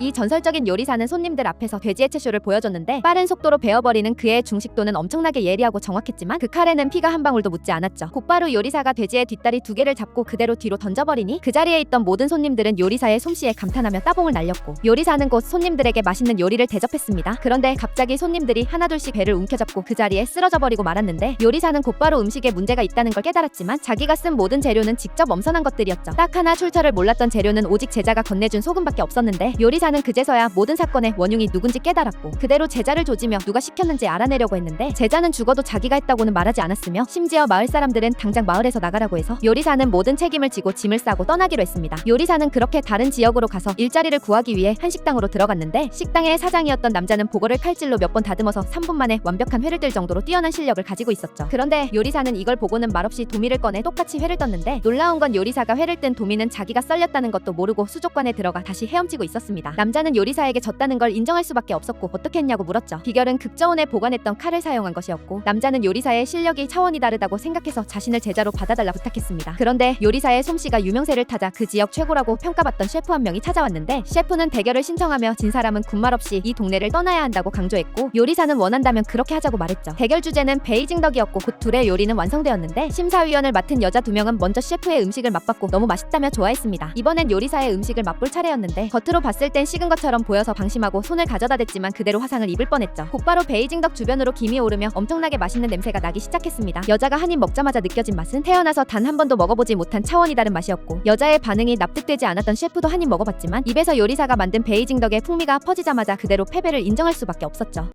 이 전설적인 요리사는 손님들 앞에서 돼지 해체쇼를 보여줬는데 빠른 속도로 베어버리는 그의 중식도는 엄청나게 예리하고 정확했지만 그 칼에는 피가 한 방울도 묻지 않았죠. 곧바로 요리사가 돼지의 뒷다리 두 개를 잡고 그대로 뒤로 던져버리니 그 자리에 있던 모든 손님들은 요리사의 솜씨에 감탄하며 따봉을 날렸고 요리사는 곧 손님들에게 맛있는 요리를 대접했습니다. 그런데 갑자기 손님들이 하나둘씩 배를 움켜잡고 그 자리에 쓰러져 버리고 말았는데 요리사는 곧바로 음식에 문제가 있다는 걸 깨달았지만 자기가 쓴 모든 재료는 직접 엄선한 것들이었죠. 딱 하나 출처를 몰랐던 재료는 오직 제자가 건네준 소금밖에 없었는데 요리 사는 그제서야 모든 사건의 원흉이 누군지 깨달았고 그대로 제자를 조지며 누가 시켰는지 알아내려고 했는데 제자는 죽어도 자기가 했다고는 말하지 않았으며 심지어 마을 사람들은 당장 마을에서 나가라고 해서 요리사는 모든 책임을 지고 짐을 싸고 떠나기로 했습니다. 요리사는 그렇게 다른 지역으로 가서 일자리를 구하기 위해 한 식당으로 들어갔는데 식당의 사장이었던 남자는 보거를 칼질로 몇 번 다듬어서 3분 만에 완벽한 회를 뜰 정도로 뛰어난 실력을 가지고 있었죠. 그런데 요리사는 이걸 보고는 말없이 도미를 꺼내 똑같이 회를 떴는데 놀라운 건 요리사가 회를 뜬 도미는 자기가 썰렸다는 것도 모르고 수족관에 들어가 다시 헤엄치고 있었습니다. 남자는 요리사에게 졌다는 걸 인정할 수밖에 없었고 어떻게 했냐고 물었죠. 비결은 극저온에 보관했던 칼을 사용한 것이었고 남자는 요리사의 실력이 차원이 다르다고 생각해서 자신을 제자로 받아달라 부탁했습니다. 그런데 요리사의 솜씨가 유명세를 타자 그 지역 최고라고 평가받던 셰프 한 명이 찾아왔는데 셰프는 대결을 신청하며 진 사람은 군말 없이 이 동네를 떠나야 한다고 강조했고 요리사는 원한다면 그렇게 하자고 말했죠. 대결 주제는 베이징 덕이었고 곧 둘의 요리는 완성되었는데 심사위원을 맡은 여자 두 명은 먼저 셰프의 음식을 맛봤고 너무 맛있다며 좋아했습니다. 이번엔 요리사의 음식을 맛볼 차례였는데 겉으로 봤을 땐 식은 것처럼 보여서 방심하고 손을 가져다 댔지만 그대로 화상을 입을 뻔했죠. 곧바로 베이징 덕 주변으로 김이 오르며 엄청나게 맛있는 냄새가 나기 시작했습니다. 여자가 한 입 먹자마자 느껴진 맛은 태어나서 단 한 번도 먹어보지 못한 차원이 다른 맛이었고 여자의 반응이 납득되지 않았던 셰프도 한 입 먹어봤지만 입에서 요리사가 만든 베이징 덕의 풍미가 퍼지자마자 그대로 패배를 인정할 수밖에 없었죠.